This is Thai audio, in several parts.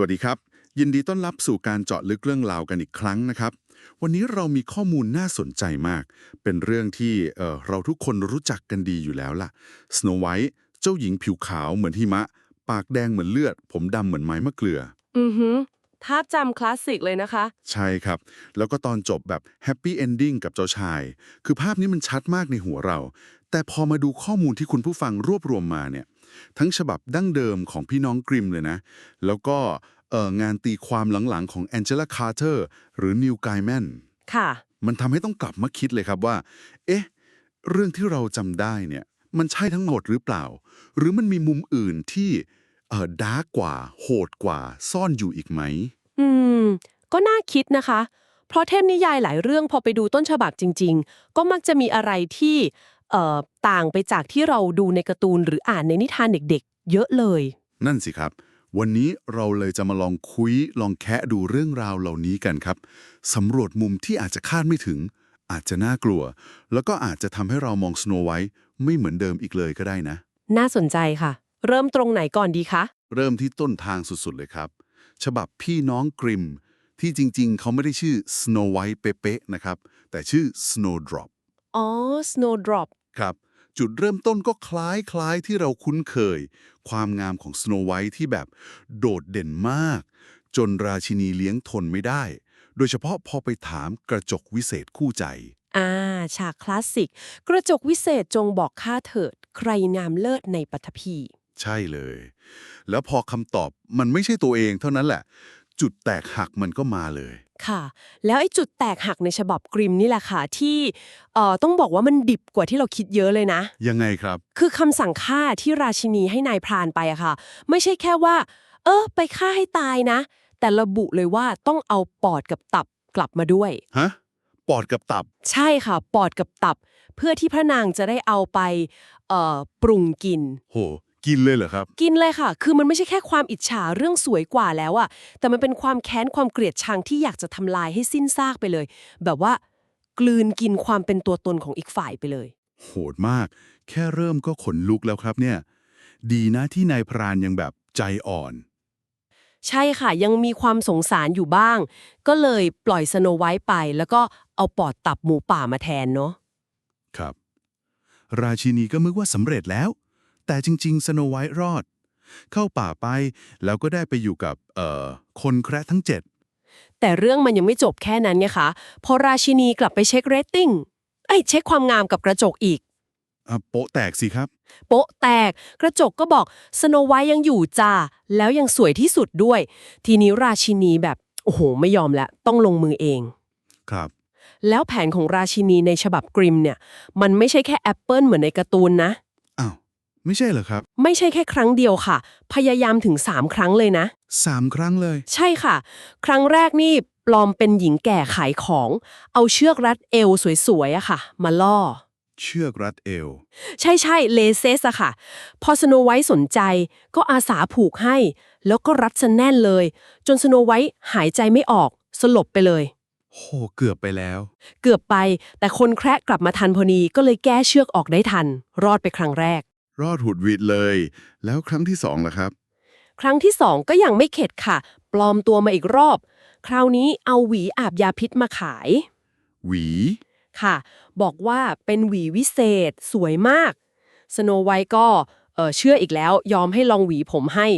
วัสดีครับ ยินดีต้อนรับสู่การเจาะลึกเรื่องราวกันอีกครั้งนะครับ วันนี้เรามีข้อมูลน่าสนใจมาก เป็นเรื่องที่เอ่อเราทุกคนรู้จักกันดีอยู่แล้วล่ะ Snow White เจ้าหญิงผิวขาวเหมือนหิมะ ปากแดงเหมือนเลือด ผมดำเหมือนไม้มะเกลือ อือหือถ้าจำคลาสสิกเลยนะคะ ใช่ครับ แล้วก็ตอนจบแบบแฮปปี้เอนดิ้งกับเจ้าชาย คือภาพนี้มันชัดมากในหัวเรา แต่พอมาดูข้อมูลที่คุณผู้ฟังรวบรวมมาเนี่ย ทั้งฉบับดั้งเดิมของพี่น้องกริมเลยนะ แล้วก็เอ่องานตีความหลังๆของแองเจล่าคาร์เตอร์หรือนิวไกแมนค่ะมันทำให้ต้องกลับมาคิดเลยครับว่า เอ๊ะ เรื่องที่เราจำได้เนี่ย มันใช่ทั้งหมดหรือเปล่า หรือมันมีมุมอื่นที่เอ่อดาร์กกว่า โหดกว่า ซ่อนอยู่อีกไหม อืม ก็น่าคิดนะคะ เพราะเทพนิยายหลายเรื่องพอไปดูต้นฉบับจริง ๆ ก็มักจะมีอะไรที่เอ่อ ต่างไปจากที่เราดูในการ์ตูนหรืออ่านในนิทานเด็กๆ เยอะเลย นั่นสิครับ วันนี้เราเลยจะมาลองคุยลองแคะดูเรื่องราวเหล่านี้กันครับสำรวจมุมที่อาจจะคาดไม่ถึง อาจจะน่ากลัว แล้วก็อาจจะทำให้เรามองสโนไวท์ไม่เหมือนเดิมอีกเลยก็ได้นะ น่าสนใจค่ะ เริ่มตรงไหนก่อนดีคะ เริ่มที่ต้นทางสุดๆเลยครับ ฉบับพี่น้องกริมที่จริงๆ เขาไม่ได้ชื่อ Snow White เป๊ะๆนะครับ แต่ชื่อ Snowdrop อ๋อ Snowdrop ครับ จุดเริ่มต้นก็คล้ายๆที่เราคุ้นเคย ความงามของ Snow White ที่แบบโดดเด่นมาก จนราชินีเลี้ยงทนไม่ได้ โดยเฉพาะพอไปถามกระจกวิเศษคู่ใจ อ่า ฉากคลาสสิก กระจกวิเศษจงบอกข้าเถิด ใครงามเลิศในปฐพีใช่เลย แล้วพอคำตอบมันไม่ใช่ตัวเองเท่านั้นแหละ จุดแตกหักมันก็มาเลย ค่ะ แล้วไอ้จุดแตกหักในฉบับกริมนี่แหละค่ะ ที่เอ่อต้องบอกว่ามันดิบกว่าที่เราคิดเยอะเลยนะ ยังไงครับ คือคำสั่งฆ่าที่ราชินีให้นายพรานไปอะค่ะ ไม่ใช่แค่ว่า เออ ไปฆ่าให้ตายนะ แต่ระบุเลยว่าต้องเอาปอดกับตับกลับมาด้วย ฮะ ปอดกับตับ ใช่ค่ะ ปอดกับตับ เพื่อที่พระนางจะได้เอาไปเอ่อปรุงกิน โห กินเลยเหรอครับ กินเลยค่ะ คือมันไม่ใช่แค่ความอิจฉาเรื่องสวยกว่าแล้วอะแต่มันเป็นความแค้นความเกลียดชังที่อยากจะทำลายให้สิ้นซากไปเลย แบบว่ากลืนกินความเป็นตัวตนของอีกฝ่ายไปเลย โหดมาก แค่เริ่มก็ขนลุกแล้วครับเนี่ย ดีนะที่นายพรานยังแบบใจอ่อน ใช่ค่ะ ยังมีความสงสารอยู่บ้าง ก็เลยปล่อยสโนไวท์ไป แล้วก็เอาปอดตับหมูป่ามาแทนเนาะครับ ราชินีก็มึกว่าสำเร็จแล้ว แต่จริงๆสโนไวท์รอด เข้าป่าไปแล้วก็ได้ไปอยู่กับเอ่อคนแคระทั้งเจ็ดแต่เรื่องมันยังไม่จบแค่นั้นไงคะพอราชินีกลับไปเช็คเรตติ้งไอ้ยเช็คความงามกับกระจกอีกอะโปะแตกสิครับ โป๊ะแตก กระจกก็บอกสโนไวท์ยังอยู่จ้าแล้วยังสวยที่สุดด้วย ทีนี้ราชินีแบบ โอ้โห ไม่ยอมแล้ว ต้องลงมือเอง ครับ แล้วแผนของราชินีในฉบับกริมเนี่ย มันไม่ใช่แค่แอปเปิลเหมือนในการ์ตูนนะอ้าว ไม่ใช่เหรอครับ ไม่ใช่แค่ครั้งเดียวค่ะ พยายามถึง 3 ครั้งเลยนะ สามครั้งเลย ใช่ค่ะ ครั้งแรกนี่ปลอมเป็นหญิงแก่ขายของ เอาเชือกรัดเอวสวยๆอะค่ะ มาล่อ เชือกรัดเอว ใช่ใช่เลเซสอะค่ะ พอสโนไวท์สนใจก็อาสาผูกให้ แล้วก็รัดซะแน่นเลย จนสโนไวท์หายใจไม่ออก สลบไปเลย โห เกือบไปแล้ว เกือบไป แต่คนแคระกลับมาทันพอดีก็เลยแก้เชือกออกได้ทัน รอดไปครั้งแรก รอดหุดหวิดเลย แล้วครั้งที่สองล่ะครับ ครั้งที่สองก็ยังไม่เข็ดค่ะ ปลอมตัวมาอีกรอบ คราวนี้เอาหวีอาบยาพิษมาขาย หวี ค่ะ บอกว่าเป็นหวีวิเศษ สวยมาก สโนไวท์ก็เออเชื่ออีกแล้ว ยอมให้ลองหวีผมให้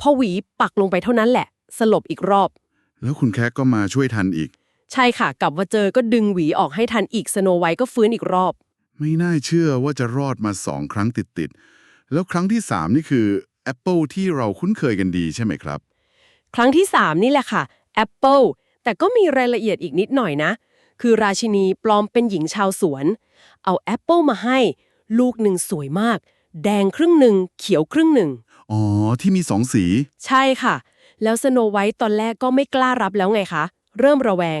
พอหวีปักลงไปเท่านั้นแหละ สลบอีกรอบ แล้วคุณแคกก็มาช่วยทันอีก ใช่ค่ะ กลับมาเจอก็ดึงหวีออกให้ทันอีกสโนไวท์ก็ฟื้นอีกรอบ ไม่น่าเชื่อว่าจะรอดมาสองครั้งติดๆ แล้วครั้งที่สามนี่คือแอปเปิลที่เราคุ้นเคยกันดีใช่ไหมครับ ครั้งที่ 3 นี่แหละค่ะแอปเปิลแต่ก็มีรายละเอียดอีกนิดหน่อยนะ คือราชินีปลอมเป็นหญิงชาวสวน เอาแอปเปิลมาให้ ลูกหนึ่งสวยมาก แดงครึ่งหนึ่งเขียวครึ่งหนึ่ง อ๋อ ที่มีสองสี ใช่ค่ะ แล้วสโนไวท์ตอนแรกก็ไม่กล้ารับแล้วไงคะ เริ่มระแวง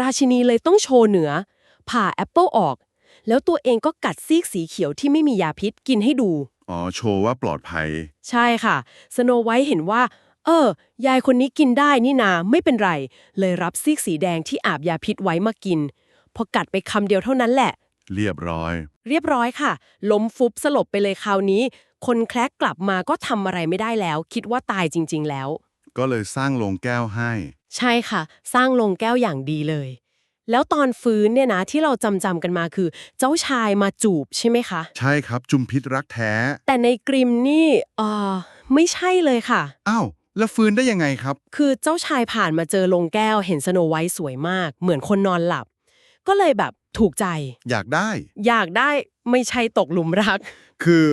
ราชินีเลยต้องโชว์เหนือ ผ่าแอปเปิลออก แล้วตัวเองก็กัดซีกสีเขียวที่ไม่มียาพิษกินให้ดู อ๋อ โชว์ว่าปลอดภัย ใช่ค่ะสโนไวท์เห็นว่า เออ ยายคนนี้กินได้นี่นาไม่เป็นไร เลยรับซีกสีแดงที่อาบยาพิษไว้มากิน พอกัดไปคำเดียวเท่านั้นแหละ เรียบร้อย เรียบร้อยค่ะ ล้มฟุบสลบไปเลยคราวนี้ คนแคลกกลับมาก็ทำอะไรไม่ได้แล้ว คิดว่าตายจริง ๆ แล้ว ก็เลยสร้างโรงแก้วให้ ใช่ค่ะ สร้างโรงแก้วอย่างดีเลย แล้วตอนฟื้นเนี่ยนะที่เราจำจำๆกันมาคือ เจ้าชายมาจูบใช่ไหมคะ ใช่ครับจุมพิษรักแท้ แต่ในกริมนี่เออไม่ใช่เลยค่ะ อ้าว แล้วฟื้นได้ยังไงครับ คือเจ้าชายผ่านมาเจอโรงแก้วเห็นสโนไวท์สวยมาก เหมือนคนนอนหลับ ก็เลยแบบถูกใจ อยากได้ อยากได้ไม่ใช่ตกหลุมรักคือ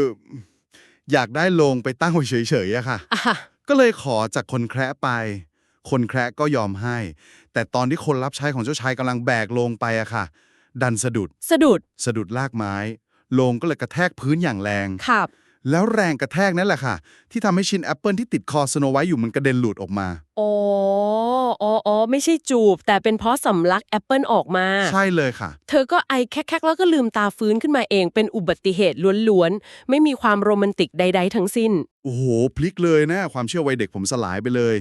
อยากได้โรงไปตั้งไว้เฉยๆอะค่ะ อะก็เลยขอจากคนแคระไป คนแคระก็ยอมให้ แต่ตอนที่คนรับใช้ของเจ้าชายกำลังแบกโลงไปอะค่ะ ดันสะดุด สะดุด สะดุดลากไม้โลงก็เลยกระแทกพื้นอย่างแรง ครับ แล้วแรงกระแทกนั่นแหละค่ะ ที่ทำให้ชิ้นแอปเปิลที่ติดคอสโนไวท์อยู่มันกระเด็นหลุดออกมา อ๋ออ๋ออ๋อไม่ใช่จูบ แต่เป็นเพราะสำลักแอปเปิลออกมา ใช่เลยค่ะ เธอก็ไอแคกๆแล้วก็ลืมตาฟื้นขึ้นมาเอง เป็นอุบัติเหตุล้วนๆ ไม่มีความโรแมนติกใด ๆ ทั้งสิ้น โอ้โห พลิกเลยนะ ความเชื่อวัยเด็กผมสลายไปเลย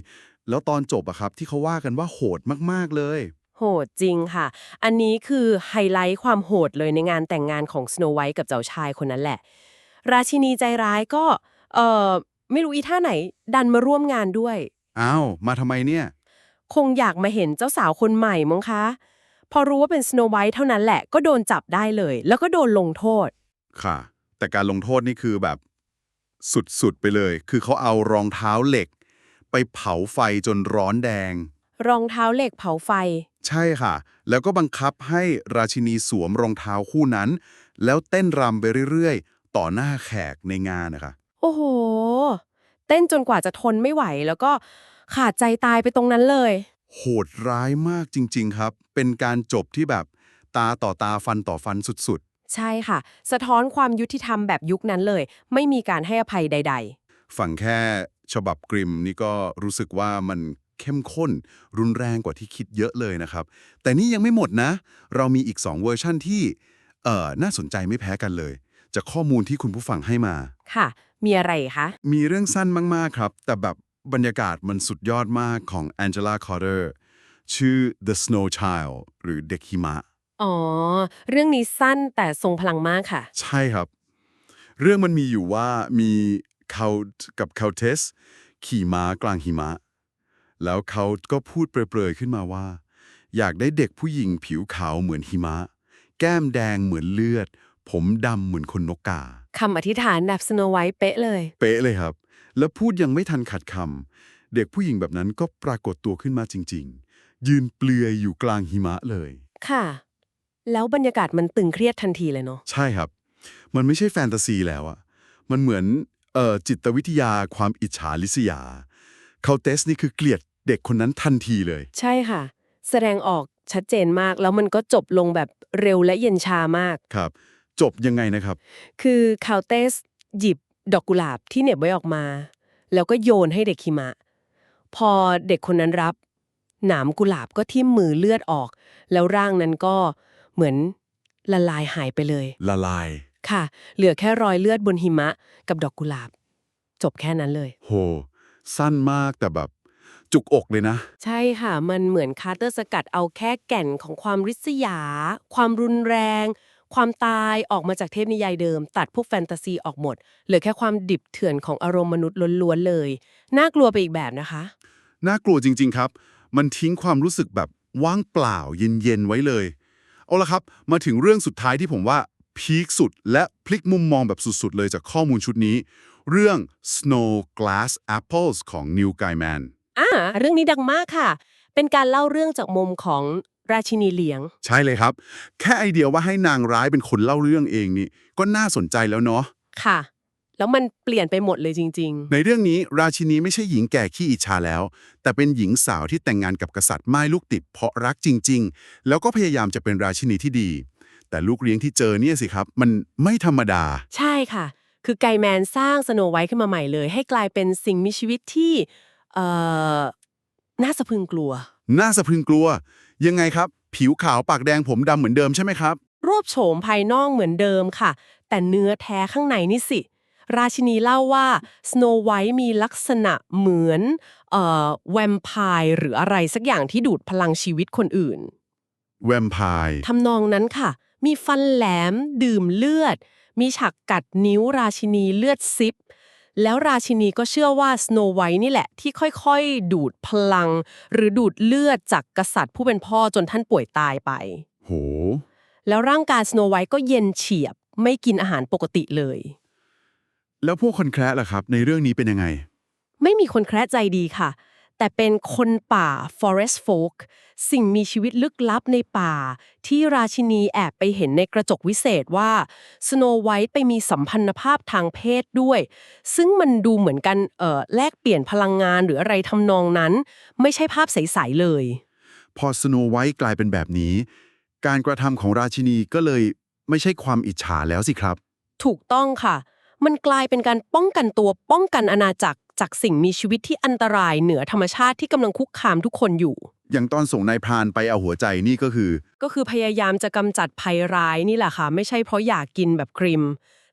แล้วตอนจบอะครับที่เขาว่ากันว่าโหดมากๆเลย โหดจริงค่ะ อันนี้คือไฮไลท์ความโหดเลยในงานแต่งงานของสโนไวท์กับเจ้าชายคนนั้นแหละ ราชินีใจร้ายก็เอ่อไม่รู้อีท่าไหน ดันมาร่วมงานด้วย อ้าว มาทำไมเนี่ย คงอยากมาเห็นเจ้าสาวคนใหม่มั้งคะ พอรู้ว่าเป็นสโนไวท์เท่านั้นแหละก็โดนจับได้เลย แล้วก็โดนลงโทษ ค่ะ แต่การลงโทษนี่คือแบบ สุดๆไปเลย คือเขาเอารองเท้าเหล็ก ไปเผาไฟจนร้อนแดง รองเท้าเหล็กเผาไฟ ใช่ค่ะ แล้วก็บังคับให้ราชินีสวมรองเท้าคู่นั้น แล้วเต้นรำไปเรื่อยๆ ต่อหน้าแขกในงานนะคะ โอ้โห เต้นจนกว่าจะทนไม่ไหวแล้วก็ขาดใจตายไปตรงนั้นเลย โหดร้ายมากจริง ๆครับ เป็นการจบที่แบบตาต่อตาฟันต่อฟันสุดใช่ค่ะ สะท้อนความยุติธรรมแบบยุคนั้นเลย ไม่มีการให้อภัยใดๆฝั่งแค่ ฉบับกริมนี่ก็รู้สึกว่ามันเข้มข้น รุนแรงกว่าที่คิดเยอะเลยนะครับ แต่นี่ยังไม่หมดนะ เรามีอีก 2 เวอร์ชั่นที่เอ่อน่าสนใจไม่แพ้กันเลย จากข้อมูลที่คุณผู้ฟังให้มาๆค่ะ มีอะไรอีกคะ มีเรื่องสั้นมาก ๆ ครับ แต่แบบบรรยากาศมันสุดยอดมากของ Angela Carter ชื่อ The Snow Child หรือเด็กหิมะ อ๋อ เรื่องนี้สั้นแต่ทรงพลังมากค่ะ ใช่ครับ เรื่องมันมีอยู่ว่ามี เขากับเขาเทส ขี่ม้ากลางหิมะ แล้วเขาก็พูดเปรยๆขึ้นมาว่า อยากได้เด็กผู้หญิงผิวขาวเหมือนหิมะ แก้มแดงเหมือนเลือด ผมดำเหมือนคนนกกาคำอธิษฐานแบบสโนไวท์เป๊ะเลย เป๊ะเลยครับ แล้วพูดยังไม่ทันขัดคำเด็กผู้หญิงแบบนั้นก็ปรากฏตัวขึ้นมาจริง ๆ ยืนเปลือยอยู่กลางหิมะเลย ค่ะ แล้วบรรยากาศมันตึงเครียดทันทีเลยเนาะใช่ครับ มันไม่ใช่แฟนตาซีแล้วอะมันเหมือน เอ่อจิตวิทยาความอิจฉาลิษยาเขาเตสนี่คือเกลียดเด็กคนนั้นทันทีเลย ใช่ค่ะ แสดงออกชัดเจนมาก แล้วมันก็จบลงแบบเร็วและเย็นชามาก ครับ จบยังไงนะครับ คือคาวเตสหยิบดอกกุหลาบที่เหน็บไว้ออกมา แล้วก็โยนให้เด็กหิมะ พอเด็กคนนั้นรับ หนามกุหลาบก็ทิ่มมือเลือดออก แล้วร่างนั้นก็เหมือนละลายหายไปเลย ละลาย ค่ะ เหลือแค่รอยเลือดบนหิมะ กับดอกกุหลาบ จบแค่นั้นเลย โห สั้นมากแต่แบบ จุกอกเลยนะ ใช่ค่ะ มันเหมือนคาร์เตอร์สกัดเอาแค่แก่นของความริษยา ความรุนแรง ความตายออกมาจากเทพนิยายเดิม ตัดพวกแฟนตาซีออกหมด เหลือแค่ความดิบเถื่อนของอารมณ์มนุษย์ล้วนๆเลย น่ากลัวไปอีกแบบนะคะ น่ากลัวจริง ๆครับ มันทิ้งความรู้สึกแบบว่างเปล่าเย็นๆไว้เลย เอาละครับ มาถึงเรื่องสุดท้ายที่ผมว่า พีคสุดและพลิกมุมมองแบบสุด ๆ เลยจากข้อมูลชุดนี้ เรื่อง Snow Glass Apples ของ Neil Gaiman อ่าเรื่องนี้ดังมากค่ะ เป็นการเล่าเรื่องจากมุมของราชินีเหลียง ใช่เลยครับ แค่ไอเดียว่าให้นางร้ายเป็นคนเล่าเรื่องเองนี่ ก็น่าสนใจแล้วเนาะค่ะ แล้วมันเปลี่ยนไปหมดเลยจริง ในเรื่องนี้ราชินีไม่ใช่หญิงแก่ขี้อิจฉาแล้ว แต่เป็นหญิงสาวที่แต่งงานกับกษัตริย์ไม้ลูกติดเพราะรักจริง ๆ แล้วก็พยายามจะเป็นราชินีที่ดี แต่ลูกเลี้ยงที่เจอเนี่ยสิครับ มันไม่ธรรมดาๆใช่ค่ะ คือไกแมนสร้างสโนไวท์ขึ้นมาใหม่เลย ให้กลายเป็นสิ่งมีชีวิตที่เอ่อน่าสะพรึงกลัว น่าสะพรึงกลัว ยังไงครับ ผิวขาวปากแดงผมดำเหมือนเดิมใช่ไหมครับ รูปโฉมภายนอกเหมือนเดิมค่ะ แต่เนื้อแท้ข้างในนี่สิ ราชินีเล่าว่าสโนไวท์มีลักษณะเหมือนเอ่อแวมไพร์หรืออะไรสักอย่างที่ดูดพลังชีวิตคนอื่น แวมไพร์ทำนองนั้นค่ะ มีฟันแหลม ดื่มเลือด มีฉากกัดนิ้วราชินีเลือดซิบแล้วราชินีก็เชื่อว่าสโนไวท์นี่แหละ ที่ค่อยๆ ดูดพลัง หรือดูดเลือดจากกษัตริย์ผู้เป็นพ่อจนท่านป่วยตายไป โห แล้วร่างกายสโนไวท์ก็เย็นเฉียบ ไม่กินอาหารปกติเลย แล้วพวกคนแคระล่ะครับ ในเรื่องนี้เป็นยังไง ไม่มีคนแคระใจดีค่ะ แต่เป็นคนป่า forest folk สิ่งมีชีวิตลึกลับในป่า ที่ราชินีแอบไปเห็นในกระจกวิเศษว่าสโนไวท์ไปมีสัมพันธภาพทางเพศด้วย ซึ่งมันดูเหมือนกันเอ่อแลกเปลี่ยนพลังงานหรืออะไรทำนองนั้น ไม่ใช่ภาพใส ๆ เลย พอสโนไวท์กลายเป็นแบบนี้ การกระทำของราชินีก็เลยไม่ใช่ความอิจฉาแล้วสิครับ ถูกต้องค่ะ มันกลายเป็นการป้องกันตัวป้องกันอาณาจักรจากสิ่งมีชีวิตที่อันตรายเหนือธรรมชาติที่กำลังคุกคามทุกคนอยู่ อย่างตอนส่งนายพรานไปเอาหัวใจนี่ก็คือ ก็คือพยายามจะกำจัดภัยร้ายนี่แหละค่ะ ไม่ใช่เพราะอยากกินแบบกริม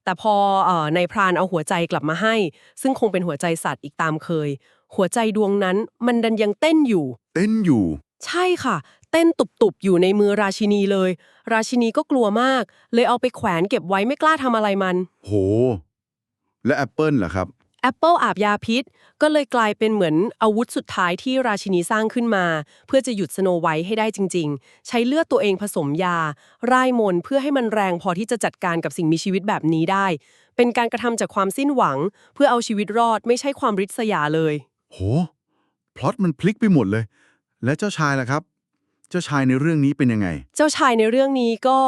แต่พอเอ่อในพรานเอาหัวใจกลับมาให้ ซึ่งคงเป็นหัวใจสัตว์อีกตามเคย หัวใจดวงนั้นมันดันยังเต้นอยู่ เต้นอยู่ ใช่ค่ะ เต้นตุบๆอยู่ในมือราชินีเลย ราชินีก็กลัวมาก เลยเอาไปแขวนเก็บไว้ไม่กล้าทำอะไรมัน โห และแอปเปิลล่ะครับแอปเปิลอาบยาพิษ ก็เลยกลายเป็นเหมือนอาวุธสุดท้ายที่ราชินีสร้างขึ้นมา เพื่อจะหยุดสโนไวท์ให้ได้จริง ๆ ใช้เลือดตัวเองผสมยา ร่ายมนต์เพื่อให้มันแรงพอที่จะจัดการกับสิ่งมีชีวิตแบบนี้ได้ เป็นการกระทำจากความสิ้นหวัง เพื่อเอาชีวิตรอดไม่ใช่ความริษยาเลย โหพล็อตมันพลิกไปหมดเลย และเจ้าชายล่ะครับ เจ้าชายในเรื่องนี้เป็นยังไง เจ้าชายในเรื่องนี้ก็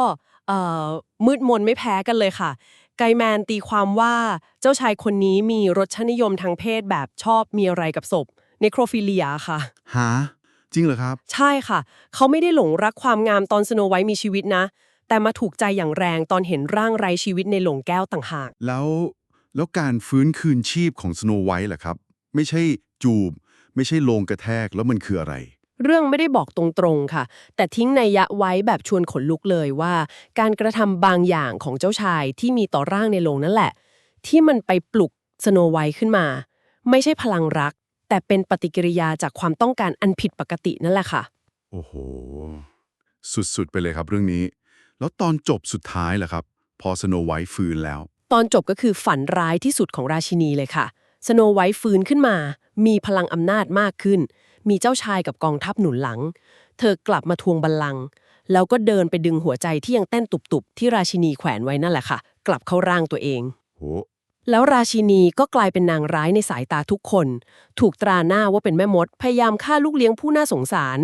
เอ่อมืดมนไม่แพ้กันเลยค่ะ ไกแมนตีความว่าเจ้าชายคนนี้มีรสชนิยมทางเพศแบบชอบมีอะไรกับศพในโครฟิเลียค่ะ หา จริงเหรอครับ ใช่ค่ะ เขาไม่ได้หลงรักความงามตอนสโนไวท์มีชีวิตนะ แต่มาถูกใจอย่างแรงตอนเห็นร่างไร้ชีวิตในหลงแก้วต่างหาก แล้วแล้วการฟื้นคืนชีพของสโนไวท์ล่ะครับ ไม่ใช่จูบ ไม่ใช่โลงกระแทกแล้วมันคืออะไร เรื่องไม่ได้บอกตรงๆค่ะ แต่ทิ้งในยยะไว้แบบชวนขนลุกเลยว่า การกระทำบางอย่างของเจ้าชายที่มีต่อร่างในโลงนั่นแหละ ที่มันไปปลุกสโนไวท์ขึ้นมา ไม่ใช่พลังรัก แต่เป็นปฏิกิริยาจากความต้องการอันผิดปกตินั่นแหละค่ะ โอ้โห สุดๆ ไปเลยครับเรื่องนี้ แล้วตอนจบสุดท้ายล่ะครับ พอสโนไวท์ฟื้นแล้ว ตอนจบก็คือฝันร้ายที่สุดของราชินีเลยค่ะ สโนไวท์ฟื้นขึ้นมา มีพลังอำนาจมากขึ้น มีเจ้าชายกับกองทัพหนุนหลัง เธอกลับมาทวงบัลลังก์แล้วก็เดินไปดึงหัวใจที่ยังเต้นตุบๆ ที่ราชินีแขวนไว้นั่นแหละค่ะ กลับเข้าร่างตัวเอง โห แล้วราชินีก็กลายเป็นนางร้ายในสายตาทุกคน ถูกตราหน้าว่าเป็นแม่มด พยายามฆ่าลูกเลี้ยงผู้น่าสงสาร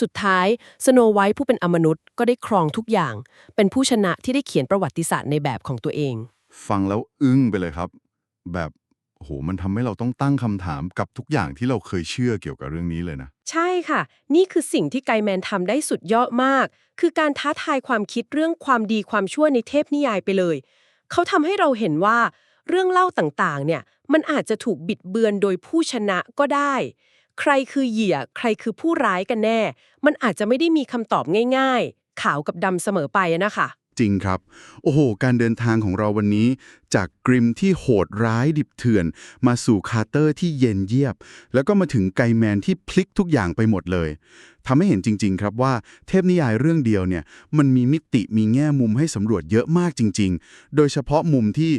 สุดท้ายสโนไวท์ผู้เป็นอมนุษย์ก็ได้ครองทุกอย่าง เป็นผู้ชนะที่ได้เขียนประวัติศาสตร์ในแบบของตัวเอง ฟังแล้วอึ้งไปเลยครับ แบบ โห มันทำให้เราต้องตั้งคำถามกับทุกอย่างที่เราเคยเชื่อเกี่ยวกับเรื่องนี้เลยนะ ใช่ค่ะ นี่คือสิ่งที่ไกแมนทำได้สุดยอดมาก คือการท้าทายความคิดเรื่องความดีความชั่วในเทพนิยายไปเลย เขาทำให้เราเห็นว่าเรื่องเล่าต่างๆ เนี่ย มันอาจจะถูกบิดเบือนโดยผู้ชนะก็ได้ ใครคือเหยื่อ ใครคือผู้ร้ายกันแน่ มันอาจจะไม่ได้มีคำตอบง่าย ๆ ขาวกับดำเสมอไปนะคะ จริงครับ โอ้โห การเดินทางของเราวันนี้ จากกริมที่โหดร้ายดิบเถื่อน มาสู่คาร์เตอร์ที่เย็นเยียบ แล้วก็มาถึงไกแมนที่พลิกทุกอย่างไปหมดเลยทำให้เห็นจริง ๆ ครับว่าเทพนิยายเรื่องเดียวเนี่ย มันมีมิติมีแง่มุมให้สำรวจเยอะมากจริง ๆ โดยเฉพาะมุมที่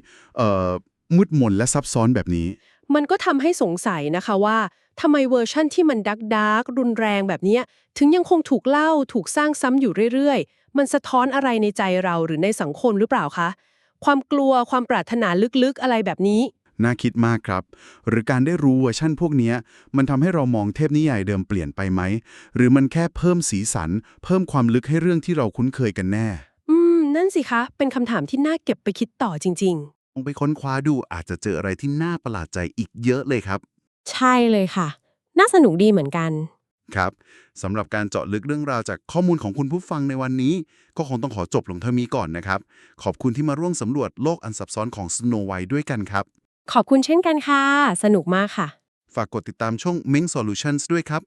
มืดมนและซับซ้อนแบบนี้ มันก็ทำให้สงสัยนะคะว่าทำไมเวอร์ชั่นที่มันดักดักรุนแรงแบบนี้ถึงยังคงถูกเล่าถูกสร้างซ้ำอยู่เรื่อยๆ มันสะท้อนอะไรในใจเราหรือในสังคมหรือเปล่าคะ ความกลัวความปรารถนาลึกๆอะไรแบบนี้ น่าคิดมากครับ หรือการได้รู้เวอร์ชั่นพวกเนี้ยมันทำให้เรามองเทพนิยายเดิมเปลี่ยนไปไหม หรือมันแค่เพิ่มสีสัน เพิ่มความลึกให้เรื่องที่เราคุ้นเคยกันแน่ อืม นั่นสิคะ เป็นคำถามที่น่าเก็บไปคิดต่อจริงลองไปค้นคว้าดูอาจจะเจออะไรที่น่าประหลาดใจอีกเยอะเลยครับๆใช่เลยค่ะ น่าสนุกดีเหมือนกัน ครับสำหรับการเจาะลึกเรื่องราวจากข้อมูลของคุณผู้ฟังในวันนี้ ก็คงต้องขอจบลงเท่านี้ก่อนนะครับ ขอบคุณที่มาร่วมสำรวจโลกอันซับซ้อนของ Snow White ด้วยกันครับ ขอบคุณเช่นกันค่ะ สนุกมากค่ะ ฝากกดติดตามช่อง Ming Solutions ด้วยครับ